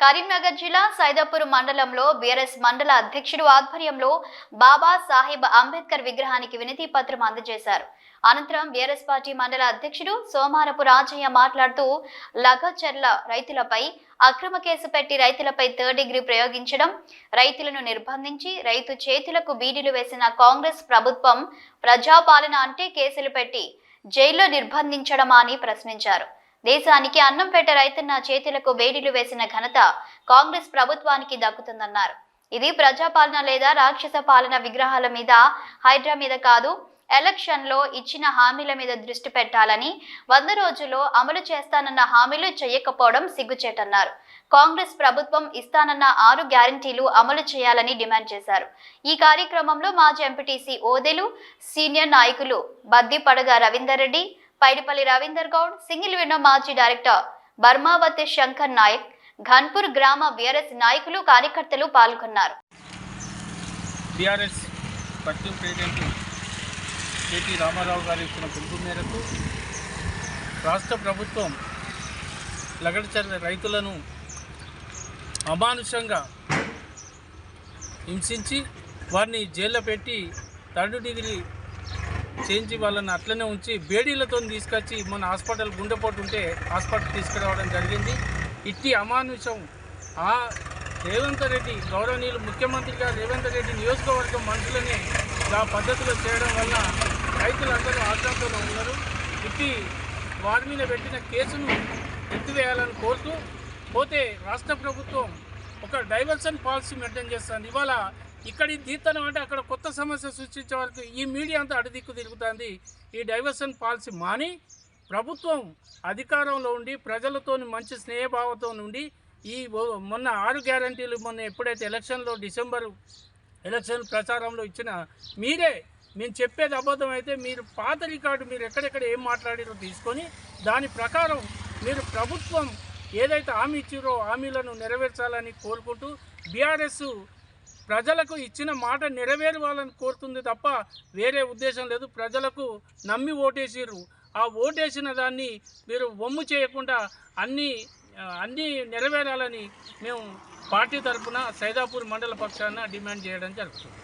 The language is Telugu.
కరీంనగర్ జిల్లా సైదాపూర్ మండలంలో బీఆర్ఎస్ మండల అధ్యక్షుడు ఆధ్వర్యంలో బాబా సాహెబ్ అంబేద్కర్ విగ్రహానికి వినతి పత్రం అందజేశారు. అనంతరం బీఆర్ఎస్ పార్టీ మండల అధ్యక్షుడు సోమారపు రాజయ్య మాట్లాడుతూ లగచర్ల రైతులపై అక్రమ కేసు పెట్టి రైతులపై థర్డ్ డిగ్రీ ప్రయోగించడం రైతులను నిర్బంధించి రైతు చేతులకు బీడీలు వేసిన కాంగ్రెస్ ప్రభుత్వం ప్రజాపాలన అంటే కేసులు పెట్టి జైల్లో నిర్బంధించడమా అని ప్రశ్నించారు. దేశానికి అన్నం పెట్ట రైతన్న చేతులకు వేడిలు వేసిన ఘనత కాంగ్రెస్ ప్రభుత్వానికి దక్కుతుందన్నారు. ఇది ప్రజాపాలన లేదా రాక్షస పాలన విగ్రహాల మీద హైడ్రా మీద కాదు ఎలక్షన్లో ఇచ్చిన హామీల మీద దృష్టి పెట్టాలని వంద రోజుల్లో అమలు చేస్తానన్న హామీలు చేయకపోవడం సిగ్గుచేటన్నారు. కాంగ్రెస్ ప్రభుత్వం ఇస్తానన్న ఆరు గ్యారంటీలు అమలు చేయాలని డిమాండ్ చేశారు. ఈ కార్యక్రమంలో మాజీ ఎంపీటీసీ ఓదెలు సీనియర్ నాయకులు బద్దిపడగ రవీందర్ రెడ్డి పైడిపల్లి రవీందర్ గౌడ్ సింగిల్ విండో మాజీ డైరెక్టర్ బర్మావతి శంకర్ నాయక్ ఘన్పూర్ గ్రామ బీఆర్ఎస్ నాయకులు కార్యకర్తలు పాల్గొన్నారు. బీఆర్ఎస్ ప్రెసిడెంట్ కేటీ రామారావు గారు ఇచ్చిన పిలుపు మేరకు రాష్ట్ర ప్రభుత్వం లగడచర్ల రైతులను అమానుషంగా హింసించి వారిని జైల్లో పెట్టి థర్డ్ డిగ్రీ చేయించి వాళ్ళని అట్లనే ఉంచి బేడీలతో తీసుకొచ్చి మన హాస్పిటల్ గుండెపోటు ఉంటే హాస్పిటల్ తీసుకురావడం జరిగింది. ఇట్టి అమానుషం. ఆ రేవంత్ రెడ్డి గౌరవనీయులు ముఖ్యమంత్రిగా రేవంత్ రెడ్డి నియోజకవర్గం మనుషులని ఆ పద్ధతిలో చేయడం వల్ల రైతులందరూ ఆగ్రహంతో ఉన్నారు. ఇట్టి వారి మీద పెట్టిన కేసును ఎత్తివేయాలని కోరుతూ పోతే రాష్ట్ర ప్రభుత్వం ఒక డైవర్షన్ పాలసీ మెయింటైన్ చేస్తుంది. ఇవాళ ఇక్కడ దీతనం అంటే అక్కడ కొత్త సమస్య సృష్టించే వరకు ఈ మీడియా అంతా అడిదిక్కు తిరుగుతుంది. ఈ డైవర్షన్ పాలసీ మాని ప్రభుత్వం అధికారంలో ఉండి ప్రజలతో మంచి స్నేహభావంతో నుండి ఈ మొన్న ఆరు గ్యారంటీలు మొన్న ఎప్పుడైతే ఎలక్షన్లో డిసెంబర్ ఎలక్షన్ ప్రచారంలో ఇచ్చిన మీరే మేము చెప్పేది అబద్ధం అయితే మీరు పాత రికార్డు మీరు ఎక్కడెక్కడ ఏం మాట్లాడారో తీసుకొని దాని ప్రకారం మీరు ప్రభుత్వం ఏదైతే హామీ ఇచ్చిరో హామీలను నెరవేర్చాలని కోరుకుంటూ బీఆర్ఎస్ ప్రజలకు ఇచ్చిన మాట నెరవేరవాలని కోరుతుంది తప్ప వేరే ఉద్దేశం లేదు. ప్రజలకు నమ్మి ఓటేసిర్రు. ఆ ఓటేసిన దాన్ని మీరు వమ్ము చేయకుండా అన్నీ అన్నీ నెరవేరాలని మేము పార్టీ తరఫున సైదాపూర్ మండల పక్షాన డిమాండ్ చేయడం జరుగుతుంది.